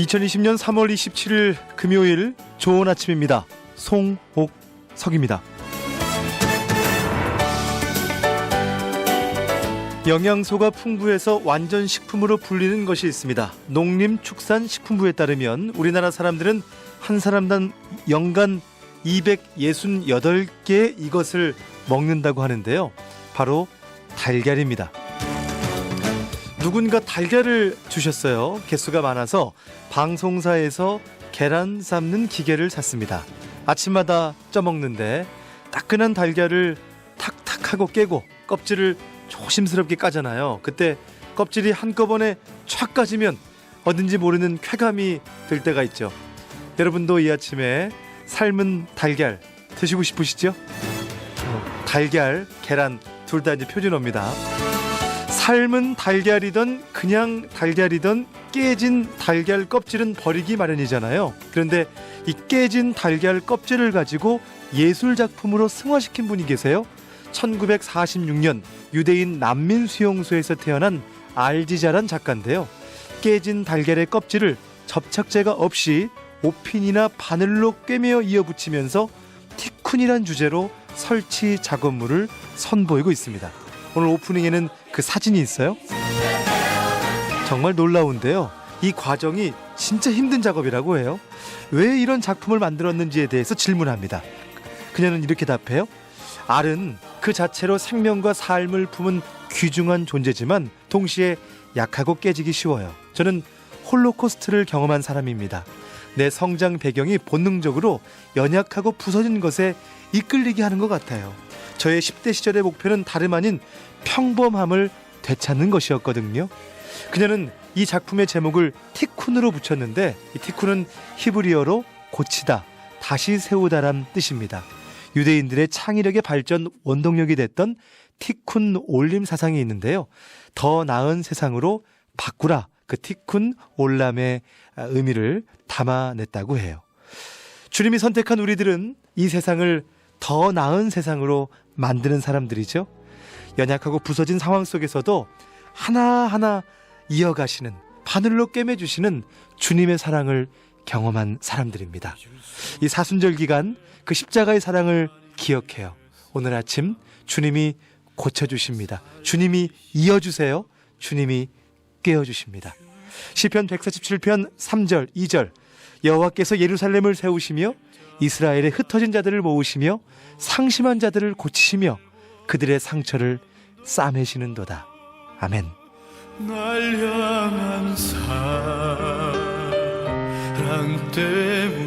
2020년 3월 27일 금요일 좋은 아침입니다. 송옥석입니다. 영양소가 풍부해서 완전 식품으로 불리는 것이 있습니다. 농림축산식품부에 따르면 우리나라 사람들은 한 사람당 연간 268개 이것을 먹는다고 하는데요. 바로 달걀입니다. 누군가 달걀을 주셨어요. 개수가 많아서 방송사에서 계란 삶는 기계를 샀습니다. 아침마다 쪄먹는데 따끈한 달걀을 탁탁 하고 깨고 껍질을 조심스럽게 까잖아요. 그때 껍질이 한꺼번에 촥 까지면 어딘지 모르는 쾌감이 들 때가 있죠. 여러분도 이 아침에 삶은 달걀 드시고 싶으시죠? 어, 달걀, 계란 둘 다 이제 표준어입니다. 삶은 달걀이던 그냥 달걀이던 깨진 달걀 껍질은 버리기 마련이잖아요. 그런데 이 깨진 달걀 껍질을 가지고 예술 작품으로 승화시킨 분이 계세요. 1946년 유대인 난민 수용소에서 태어난 알지자란 작가인데요. 깨진 달걀의 껍질을 접착제가 없이 오핀이나 바늘로 꿰매어 이어붙이면서 티쿤이란 주제로 설치 작업물을 선보이고 있습니다. 오늘 오프닝에는 그 사진이 있어요. 정말 놀라운데요. 이 과정이 진짜 힘든 작업이라고 해요. 왜 이런 작품을 만들었는지에 대해서 질문합니다. 그녀는 이렇게 답해요. 알은 그 자체로 생명과 삶을 품은 귀중한 존재지만 동시에 약하고 깨지기 쉬워요. 저는 홀로코스트를 경험한 사람입니다. 내 성장 배경이 본능적으로 연약하고 부서진 것에 이끌리게 하는 것 같아요. 저의 10대 시절의 목표는 다름 아닌 평범함을 되찾는 것이었거든요. 그녀는 이 작품의 제목을 티쿤으로 붙였는데 이 티쿤은 히브리어로 고치다, 다시 세우다란 뜻입니다. 유대인들의 창의력의 발전 원동력이 됐던 티쿤 올림 사상이 있는데요. 더 나은 세상으로 바꾸라 그 티쿤 올람의 의미를 담아냈다고 해요. 주님이 선택한 우리들은 이 세상을 더 나은 세상으로 만드는 사람들이죠. 연약하고 부서진 상황 속에서도 하나하나 이어가시는 바늘로 꿰매주시는 주님의 사랑을 경험한 사람들입니다. 이 사순절 기간 그 십자가의 사랑을 기억해요. 오늘 아침 주님이 고쳐주십니다. 주님이 이어주세요. 주님이 깨어주십니다. 시편 147편 3절 2절 여호와께서 예루살렘을 세우시며 이스라엘의 흩어진 자들을 모으시며 상심한 자들을 고치시며 그들의 상처를 싸매시는도다. 아멘. 날 향한 사랑 때문에